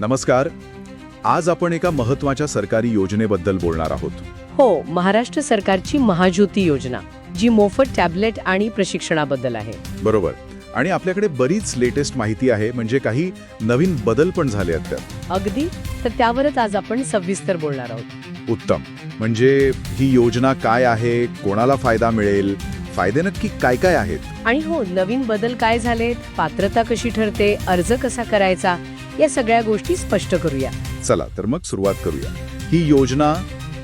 नमस्कार. आज आपण एका महत्त्वाच्या सरकारी योजनेबद्दल बोलणार आहोत. हो महाराष्ट्र सरकारची महाज्योती योजना जी मोफत टॅबलेट आणि प्रशिक्षणाबद्दल आहे. बरोबर. आणि आपल्याकडे बरीच लेटेस्ट माहिती आहे म्हणजे काही नवीन बदल पण झाले आहेत त्यात. अगदी? तर त्यावरच आज आपण सविस्तर बोलणार आहोत. उत्तम. म्हणजे ही योजना काय आहे कोणाला फायदा मिळेल फायदे नक्की काय काय आहेत? आणि हो नवीन बदल काय झालेत? पात्रता कशी ठरते? अर्ज कसा करायचा? या सगळ्या गोष्टी स्पष्ट करूया. चला तर मग सुरुवात करूया. ही योजना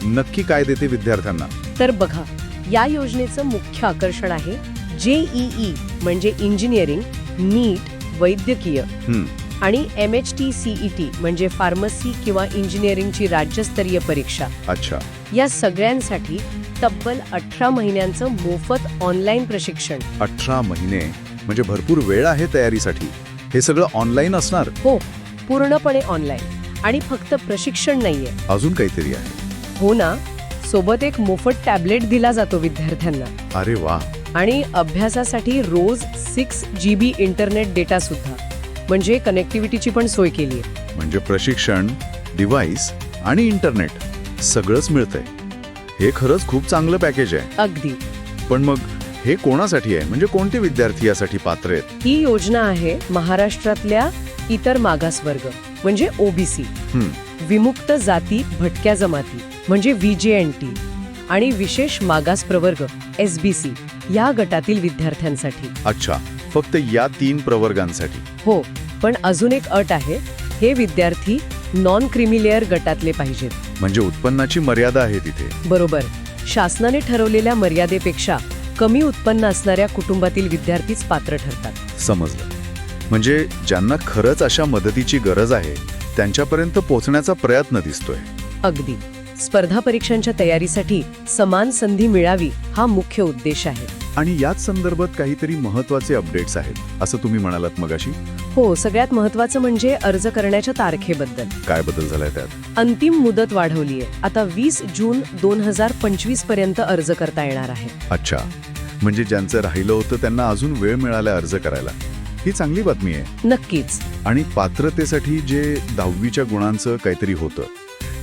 नक्की काय देते विद्यार्थ्यांना? तर बघा या योजनेचं मुख्य आकर्षण आहे जेईई म्हणजे इंजिनिअरिंग नीट वैद्यकीय. हं, आणि M H T CET म्हणजे फार्मसी किंवा इंजिनिअरिंगची राज्यस्तरीय परीक्षा. अच्छा. या सगळ्यांसाठी तब्बल अठरा महिन्यांचं मोफत ऑनलाईन प्रशिक्षण. अठरा महिने म्हणजे भरपूर वेळ आहे तयारीसाठी. हे सगळं ऑनलाईन असणार? हो पूर्णपणे ऑनलाईन आणि फक्त प्रशिक्षण नाहीये. अजून काहीतरी आहे. हो ना सोबत एक मोफत टॅबलेट दिला जातो विद्यार्थ्यांना. अरे वा. आणि अभ्यासासाठी रोज six G B internet data सुद्धा. म्हणजे कनेक्टिव्हिटीची पण सोय केली आहे म्हणजे प्रशिक्षण डिव्हाइस आणि इंटरनेट. सगळंच मिळतंय. हे खरंच खूप चांगलं पॅकेज आहे. अगदी. पण मग हे कोणासाठी आहे? म्हणजे कोणते विद्यार्थी यासाठी पात्र आहेत? ही योजना आहे महाराष्ट्रातल्या इतर मागासवर्ग म्हणजे ओबीसी हं, विमुक्त जाती भटक्या जमाती म्हणजे व्हीजेएनटी आणि विशेष मागास प्रवर्ग एसबीसी या गटातील विद्यार्थ्यांसाठी. अच्छा फक्त या तीन प्रवर्गांसाठी. हो पण अजून एक अट आहे हे विद्यार्थी नॉन क्रिमिलेअर गटातले पाहिजेत. म्हणजे उत्पन्नाची मर्यादा आहे तिथे. बरोबर. शासनाने ठरवलेल्या मर्यादेपेक्षा कमी उत्पन्न असणाऱ्या कुटुंबातील विद्यार्थीच पात्र ठरतात. समजलं. म्हणजे ज्यांना खरंच अशा मदतीची गरज आहे त्यांच्यापर्यंत पोहोचण्याचा प्रयत्न दिसतोय. अगदी. स्पर्धा परीक्षांच्या तयारीसाठी समान संधी मिळावी हा मुख्य उद्देश आहे. आणि याच संदर्भात काहीतरी महत्त्वाचे अपडेट्स आहेत असं तुम्ही म्हणालात मगाशी? हो सगळ्यात महत्वाचं म्हणजे अर्ज करण्याच्या तारखेबद्दल. काय बदल झालाय त्यात? अंतिम मुदत वाढवली आहे. आता वीस जून दोन हजार पंचवीसपर्यंत अर्ज करता येणार आहे. अच्छा. म्हणजे ज्यांचं राहिलं होतं त्यांना अजून वेळ मिळाला अर्ज करायला. ही चांगली बातमी आहे. नक्कीच. आणि पात्रतेसाठी जे दहावीच्या गुणांचं काहीतरी होतं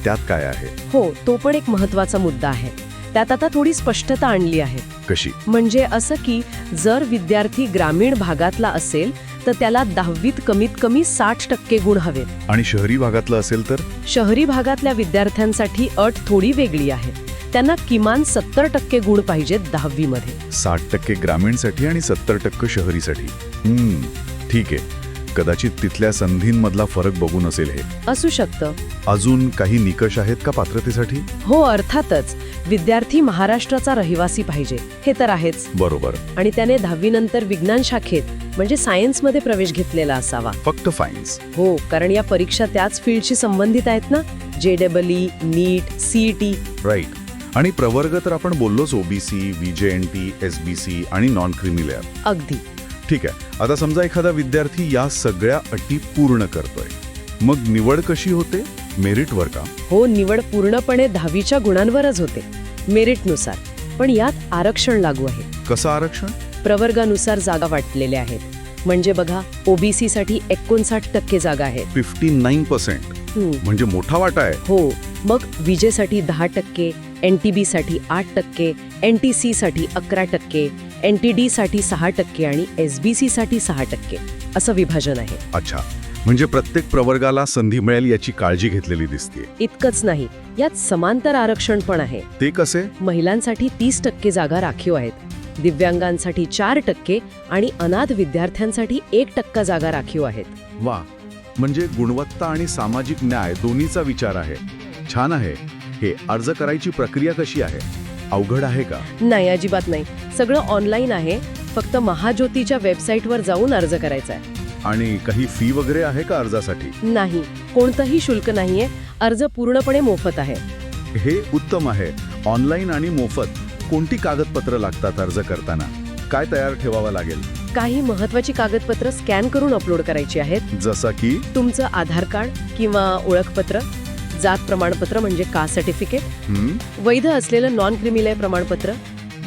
त्यात काय आहे? हो तो पण एक महत्त्वाचा मुद्दा आहे. त्यात आता थोडी स्पष्टता आणली आहे. कशी? म्हणजे असं की जर विद्यार्थी ग्रामीण भागातला असेल तर त्याला दहावीत कमीत कमी साठ टक्के गुण हवेत. आणि शहरी भागातलं असेल तर? शहरी भागातल्या विद्यार्थ्यांसाठी अट थोडी वेगळी आहे. त्यांना किमान सत्तर टक्के गुण पाहिजेत दहावीमध्ये. साठ टक्के ग्रामीणसाठी आणि सत्तर टक्के शहरीसाठी. ठीक आहे. कदाचित तिथल्या संधींमधला फरक बघून असेल हे. असू शकतं. अजून काही निकष आहेत का पात्रतेसाठी? हो अर्थातच. विद्यार्थी महाराष्ट्राचा रहिवासी पाहिजे. हे तर आहेच. बरोबर. आणि त्याने दहावीनंतर विज्ञान शाखेत म्हणजे सायन्समध्ये प्रवेश घेतलेला असावा. फक्त फाईन्स हो कारण या परीक्षा त्याच फील्डशी संबंधित आहेत ना? जे double E NEET CET right आणि प्रवर्ग तर आपण बोललोच ओबीसी व्हीजेएनटी एसबीसी आणि नॉन क्रिमिलेअर अगदी. ठीक आहे. आता समजा एखादा विद्यार्थी या सगळ्या अटी पूर्ण करतोय. मग निवड कशी होते? मेरिटवर का? हो निवड पूर्णपणे दहावीच्या गुणांवरच होते मेरिटनुसार. पण यात आरक्षण लागू आहे. कसं आरक्षण? प्रवर्गानुसार जागा वाटलेल्या आहेत. म्हणजे बघा ओबीसी साठी एकोणसाठ टक्के जागा आहेत. Fifty nine percent. म्हणजे मोठा वाटा आहे. हो मग विजेसाठी दहा टक्के एन टी बी साठी आठ टक्के एन टी सी साठी अकरा टक्के एन टी डी साठी सहा टक्के आणि एस बी सी साठी सहा टक्के असं विभाजन आहे. अच्छा. म्हणजे प्रत्येक प्रवर्गाला संधी मिळेल याची काळजी घेतलेली दिसते इतकंच नाही यात समांतर आरक्षण पण आहे. ते कसे? महिलांसाठी तीस टक्के जागा राखीव आहेत. दिव्यांगांसाठी चार टक्के आणि अनाथ विद्यार्थ्यांसाठी एक टक्का जागा राखीव आहेत. वा. म्हणजे गुणवत्ता आणि सामाजिक न्याय दोन्हीचा विचार आहे. छान आहे. हे अर्ज करायची प्रक्रिया कशी आहे? अवघड आहे का? नाही अजिबात नाही. सगळं ऑनलाईन आहे. फक्त महाज्योतीच्या वेबसाईटवर जाऊन अर्ज करायचा आहे. आणि काही फी वगैरे आहे का अर्जासाठी? नाही. कोणतंही शुल्क नाहीये. अर्ज पूर्णपणे मोफत आहे. हे उत्तम आहे. ऑनलाईन आणि मोफत कोणती कागदपत्र लागतात अर्ज करताना? काय तयार ठेवावं लागेल? काही महत्वाची कागदपत्र स्कॅन करून अपलोड करायची आहेत. जसा की? तुमचं आधार कार्ड किंवा ओळखपत्र. जात प्रमाणपत्र म्हणजे कास्ट सर्टिफिकेट वैध असलेलं नॉन क्रिमिलय प्रमाणपत्र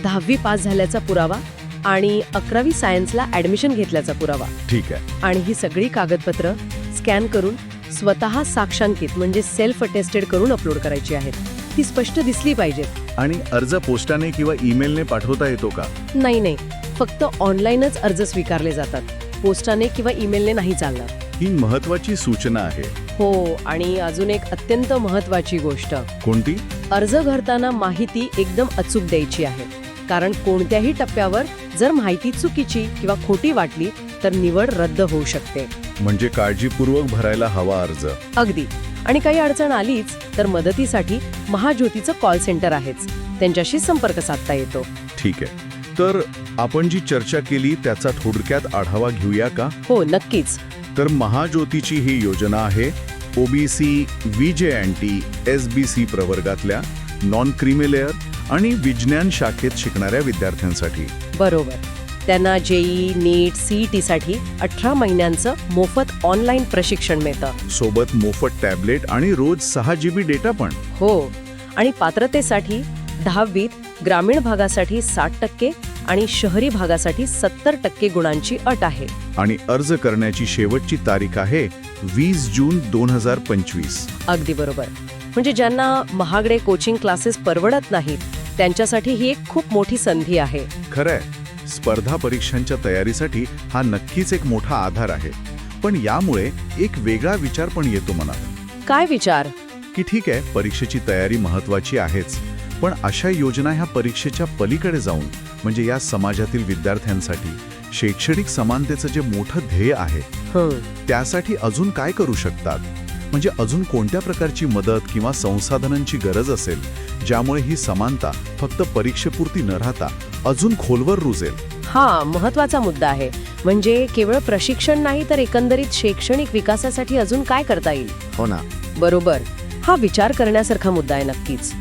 दहावी पास झाल्याचा पुरावा आणि अकरावी सायन्सला ऍडमिशन घेतल्याचा पुरावा. ठीक आहे. आणि ही सगळी कागदपत्र स्कॅन करून स्वतः साक्षांकित म्हणजे सेल्फ अटेस्टेड करून अपलोड करायची आहेत. ती स्पष्ट दिसली पाहिजेत. आणि अर्ज पोस्टाने किंवा ईमेलने पाठवता येतो का? नाही नाही. फक्त ऑनलाईनच अर्ज स्वीकारले जातात. पोस्टाने किंवा ईमेलने नाही चालणार. ही महत्वाची सूचना आहे. हो आणि अजून एक अत्यंत महत्वाची गोष्ट. कोणती? अर्ज भरताना माहिती एकदम अचूक द्यायची आहे. कारण कोणत्याही टप्प्यावर जर माहिती चुकीची किंवा खोटी वाटली तर निवड रद्द होऊ शकते. म्हणजे काळजीपूर्वक भरायला हवा अर्ज. अगदी. आणि काही अडचण आलीच तर मदतीसाठी महाज्योतीचं कॉल सेंटर आहेच. त्यांच्याशी संपर्क साधता येतो. ठीक आहे. तर आपण जी चर्चा केली त्याचा थोडक्यात आढावा घेऊया का? हो नक्कीच. तर महाज्योतीची ही योजना आहे. OBC VJ NT S B C प्रवर्गातल्या नॉन क्रिमिलेअर आणि विज्ञान शाखेत शिकणाऱ्या विद्यार्थ्यांसाठी. बरोबर. त्यांना जेई नीट सीईटी साठी अठरा महिन्यांचं मोफत ऑनलाईन प्रशिक्षण मिळतं. सोबत मोफत टॅबलेट आणि रोज सहा जी बी डेटा पण. हो. आणि पात्रतेसाठी दहावीत ग्रामीण भागासाठी साठ टक्के आणि शहरी भागासाठी सत्तर टक्के गुणांची अट आहे. आणि अर्ज करण्याची शेवटची तारीख आहे वीस जून दोन हजार पंचवीस. अगदी बरोबर. म्हणजे ज्यांना महागडे कोचिंग क्लासेस परवडत नाहीत त्यांच्यासाठी ही एक खूप मोठी संधी आहे. खरंय. स्पर्धा परीक्षांच्या तयारीसाठी हा नक्कीच एक मोठा आधार आहे. पण यामुळे एक वेगळा विचार पण येतो मनात. काय विचार? की ठीक आहे परीक्षेची तयारी महत्वाची आहेच. पण अशा योजना ह्या परीक्षेच्या पलीकडे जाऊन म्हणजे या समाजातील विद्यार्थ्यांसाठी शैक्षणिक समानतेचं जे मोठं ध्येय आहे हं. त्यासाठी अजून काय करू शकतात? म्हणजे अजून कोणत्या प्रकारची मदत किंवा संसाधनांची गरज असेल ज्यामुळे ही समानता फक्त परीक्षेपुरती न राहता अजून खोलवर रुजेल? हा महत्त्वाचा मुद्दा आहे. म्हणजे केवळ प्रशिक्षण नाही तर एकंदरीत शैक्षणिक विकासासाठी अजून काय करता येईल? हो ना. बरोबर. हा विचार करण्यासारखा मुद्दा आहे नक्कीच.